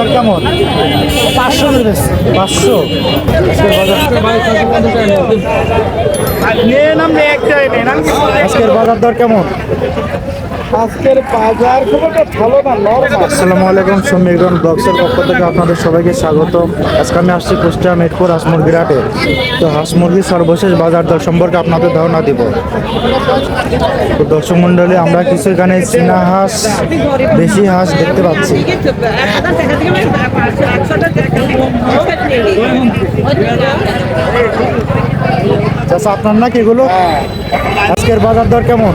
বাজার কেমন? পাঁচশো পাঁচশো? আজকের বাজার দর কেমন? আজকের বাজার খুব একটা ভালো না নরমাল আসসালামু আলাইকুম সমীরগঞ্জ ব্লগসের পক্ষ থেকে আপনাদের সবাইকে স্বাগত আজকে আমি আসছি কুষ্টিয়া মিরপুর হাঁস মুরগির হাটে। তো হাঁস মুরগির সর্বশেষ বাজার দর সম্পর্কে আপনাদের ধারণা দিব। তো দর্শক মণ্ডলী আমরা কিছু এখানে চীনা হাঁস দেশি হাঁস দেখতে পাচ্ছি। চাষা আপনার নাকি এগুলো? আজকের বাজার দর কেমন?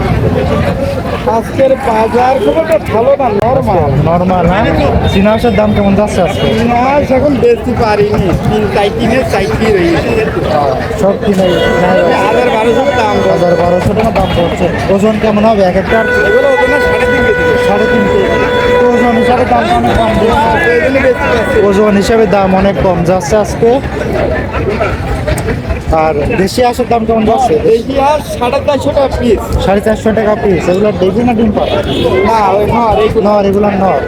আজকের বাজার খুব একটা ভালো না নরমাল নর্মাল হ্যাঁ? চীনা হাঁসের দাম কেমন যাচ্ছে আজকে? মাছ এখন বেচতে পারিনি। তিন চাই কিনে চাইতেই রয়েছে। সব কিনে হাজার বারোশো দাম হাজার বারোশো টাকা দাম পড়ছে ওজন কেমন হবে? এক একটা এগুলো ওজনে সাড়ে তিন কেজি। সাড়ে তিন কেজি। ওজন হিসাবে দাম অনেক কম। পারছি। ওজন হিসাবে দাম অনেক কম। যাচ্ছে আজকে? আর দেশি হাঁসের দাম কেমন যাচ্ছে? দেখি আর সাড়ে চারশো টাকা পিস সাড়ে চারশো টাকা পিস এগুলো দেখি না ডিম পাড়া? না ওই নর এই নর এগুলো নর।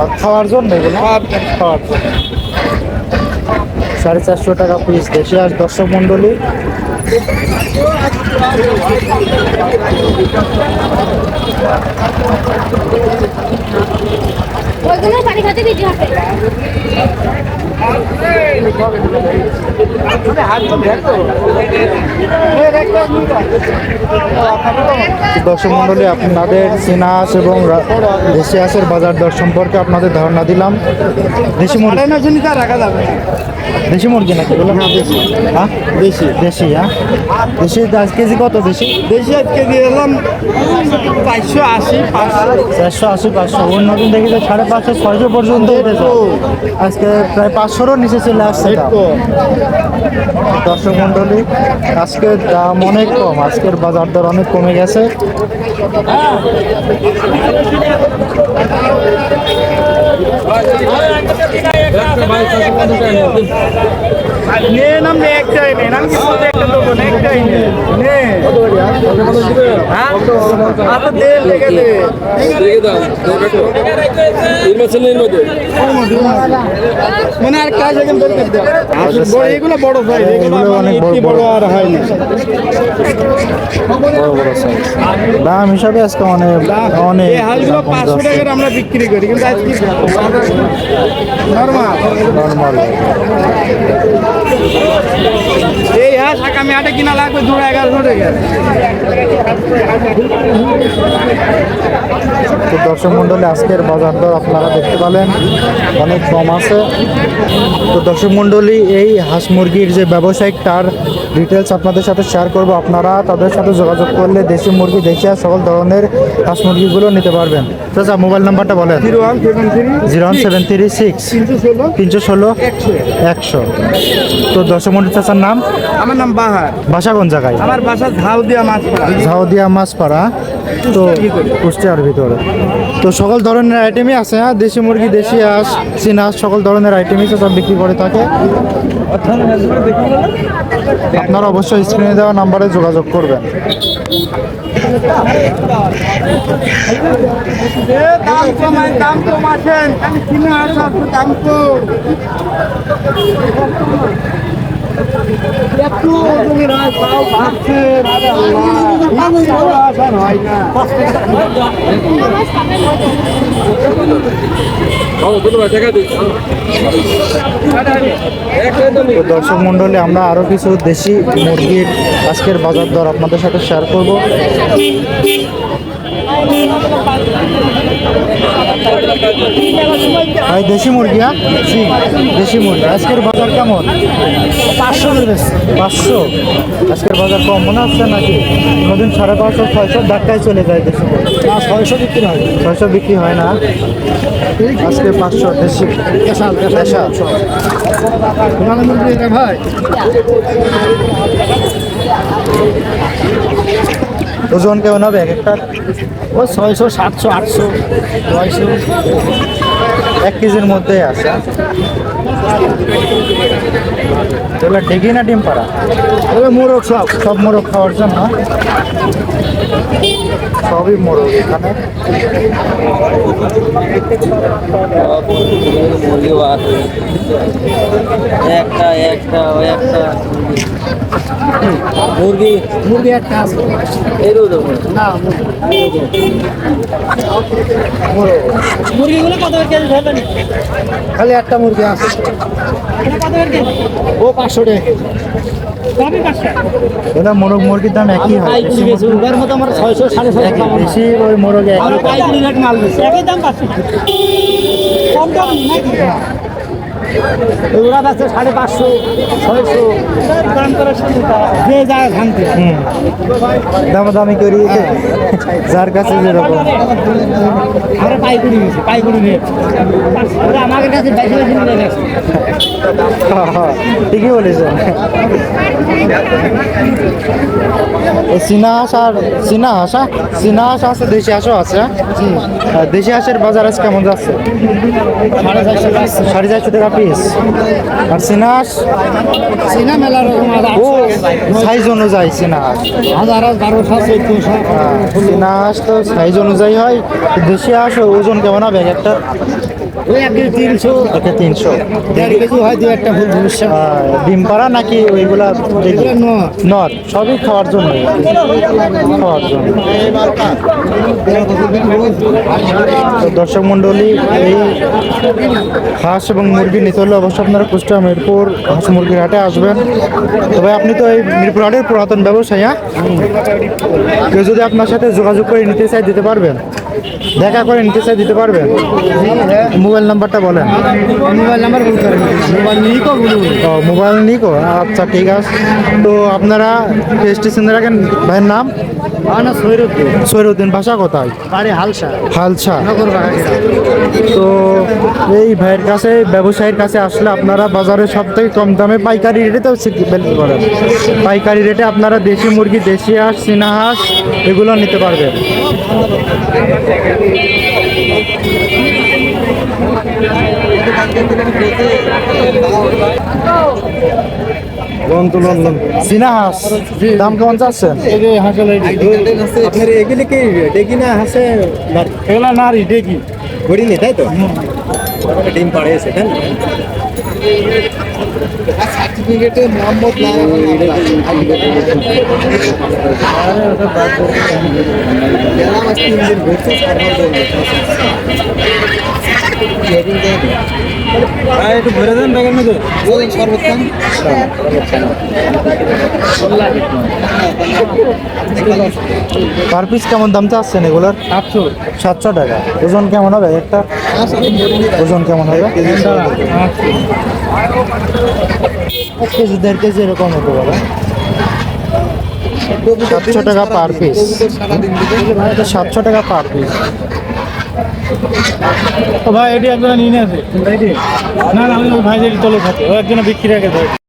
আর খাওয়ার জন্য এগুলো? খাওয়ার খাওয়ার জন্য। সাড়ে চারশো টাকা পিস দেশি হাঁস দর্শক মণ্ডলী। ওইগুলো পানি খাতে দিতে হবে। দর্শক মণ্ডলী আপনাদের চীনা হাঁস এবং দেশি হাঁসের বাজার দর সম্পর্কে আপনাদের ধারণা দিলাম। দেশি মুরগি। রাখা যাবে দেশি মুরগি নাকি? বলো হ্যাঁ, দেশি। হ্যাঁ? বেশি দেশি হ্যাঁ? দেশি দশ কেজি কত দেশি? দেশি আজকে কেজি এলাম চারশো আশি পাঁচশো। চারশো আশি পাঁচশো। অন্যদিন দেখি যে সাড়ে পাঁচশো ছয়শো পর্যন্ত আজকে প্রায় পাঁচশোরও নিচে চলে আসছে। দর্শক মণ্ডলী আজকের দাম অনেক কম আজকের বাজার দর অনেক কমে গেছে। নাম একটাই কিছু একটা দেবো না একটাই নে। নে। হ্যাঁ? দে লেগে দে। মানে আর কাজ এখন এগুলো বড় সাইজ এগুলো অনেক বড়। আর হয় না। বড় বড় সাইজ দাম হিসাবে আজকে অনেক অনেক কম পাঁচশো। টাকার আমরা বিক্রি করি কিন্তু আজকে নর্মাল। এই হ্যাঁ আগামী মেয়াটা কিনা লাগবে দু এগারোশো টাকা দর্শক মণ্ডলী আজকের বাজার দর আপনারা দেখতে পেলেন অনেক কম আছে। তো দর্শক মণ্ডলী এই হাঁস মুরগির যে ব্যবসায়িক তার ডিটেলস আপনাদের সাথে শেয়ার করব। আপনারা তাদের সাথে যোগাযোগ করলে দেশি মুরগি দেশি আর সকল ধরনের হাঁস মুরগিগুলো নিতে পারবেন। চাচা মোবাইল নাম্বারটা বলেন। Zero one seven three zero one seven three six তিনশো ষোলো একশো। তো দশম চাচার নাম? আমার নাম বাহার। বাসা কোন জায়গায়? আমার বাসা ঝাউদিয়া মাছ ঝাউদিয়া মাছ পাড়া ঝাউদিয়া মাছপাড়া। তো কুষ্টিয়ার ভিতরে। তো সকল ধরনের আইটেমই আছে হ্যাঁ? দেশি মুরগি, দেশি হাঁস, চীনা হাঁস, সকল ধরনের আইটেমই তো সব বিক্রি করে থাকে। আপনারা অবশ্যই স্ক্রিনে দেওয়া নাম্বারে যোগাযোগ করবেন। দাম আরে দর্শক মণ্ডলী, আমরা আরও কিছু দেশি মুরগির আজকের বাজার দর আপনাদের সাথে শেয়ার করব। ভাই দেশি মুরগি হ্যাঁ? জি দেশি মুরগি। আজকের বাজার কেমন? পাঁচশো। পাঁচশো? আজকের বাজার কম মনে হচ্ছে নাকি? কোনোদিন সাড়ে পাঁচশো ছয়শো ধাক্কায় চলে যায় দেশি মুরগি। ছয়শো বিক্রি হয়। ছয়শো বিক্রি হয় না? আজকে পাঁচশো দেশি। ভাই। ওজন কেমন হবে এক একটা ও ছয়শো সাতশো আটশো নয়শো। এক কেজির মধ্যে আছে। এগুলো ডেকি না ডিম পাড়া? তবে মোরগ সব। সব মোরগ খাওয়ার জন্য? সবই মোরগ এখানে। একটা একটা ওই একটা মুরগি মুরগি একটা আছে। না মুরগিগুলো কত করে কেজি ধরবেন? খালি একটা মুরগি আছে। ও পাঁচশো টাকা। এটা মোরগ মুরগির দাম একই হয়। বেশি ওই মোরগে একই। দাম। কম দাম ওরা সাড়ে পাঁচশো ছয়শো। যে যায় ভাঙতে। দামাদামি করি। যার কাছে যেরকম। আমরা পাইকারি নিয়েছি পাইকারি রেট ওরা আমাদের কাছে বেশি বেশি নিয়ে গেছে। ঠিকই বলেছেন এই চীনা হাঁস আর চীনা হাঁসা চীনা হাঁস আছে দেশি হাঁসও আছে দেশি হাঁসের বাজার আজ কেমন যাচ্ছে? সাড়ে চারশো সাড়ে চারশো টাকা ও সাইজ অনুযায়ী সিনাস হাজার হ্যাঁ, তো সাইজ অনুযায়ী হয়। দেশি হাঁস ওজন কেমন হবে? একটা ওই এক কেজি তিনশো তিনশো। দেড় কেজি হয় দু একটা ফুল ভবিষ্যৎ ডিম পাড়া নাকি ওইগুলা সবই খাওয়ার জন্য। খাওয়ার জন্য। দর্শক মন্ডলী এই হাঁস এবং মুরগি নিতে হলে অবশ্যই আপনারা কুষ্টিয়া মিরপুর হাঁস মুরগির হাটে আসবেন। তবে আপনি তো এই মিরপুর হাটের পুরাতন ব্যবসায়ী হ্যাঁ? কেউ যদি আপনার সাথে যোগাযোগ করে নিতে চাই দিতে পারবেন। দেখা করে নিতে চাই দিতে পারবেন। মোবাইল নাম্বারটা বলেন। মোবাইল নাম্বার বলতে পারেন। মোবাইল নিয়ে কো বলুন ও মোবাইল নিকো? আচ্ছা ঠিক আছে। তো আপনারা স্টেশনে রাখেন ভাইয়ের নাম? সৈরুদ্দিন। সৈরুদ্দিন ভাষা কোথায়? বাড়ি হালসা। হালসা। তো এই ভাইয়ের কাছে ব্যবসায়ীর কাছে আসলে আপনারা বাজারে সব থেকে কম দামে পাইকারি রেটেও বিক্রি করেন। পাইকারি রেটে আপনারা দেশি মুরগি দেশি হাঁস চীনা হাঁস এগুলো নিতে পারবেন। চীনা হাঁস দাম কেমন চাচ্ছেন? আপনার এগুলি কি ডেকি না হাসে এগুলা নারী ডেকি করিনি তাই তো? ডিম পাড়িয়েছে তাই সার্টিফিকেটে মোহাম্মদ একটু ভরে দেন ব্যাগের মধ্যে পার পিস কেমন দাম চাচ্ছেন এগুলোর? সাতশো সাতশো টাকা। ওজন কেমন হবে একটা? ওজন কেমন হবে? এক কেজি দেড় কেজি এরকম হতে পারে। সাতশো টাকা পার পিস সাতশো টাকা পার পিস ভাই এটি একজন নিয়ে আছে না না ভাই যেটি তলে থাকে। ও একজনে বিক্রি রাখে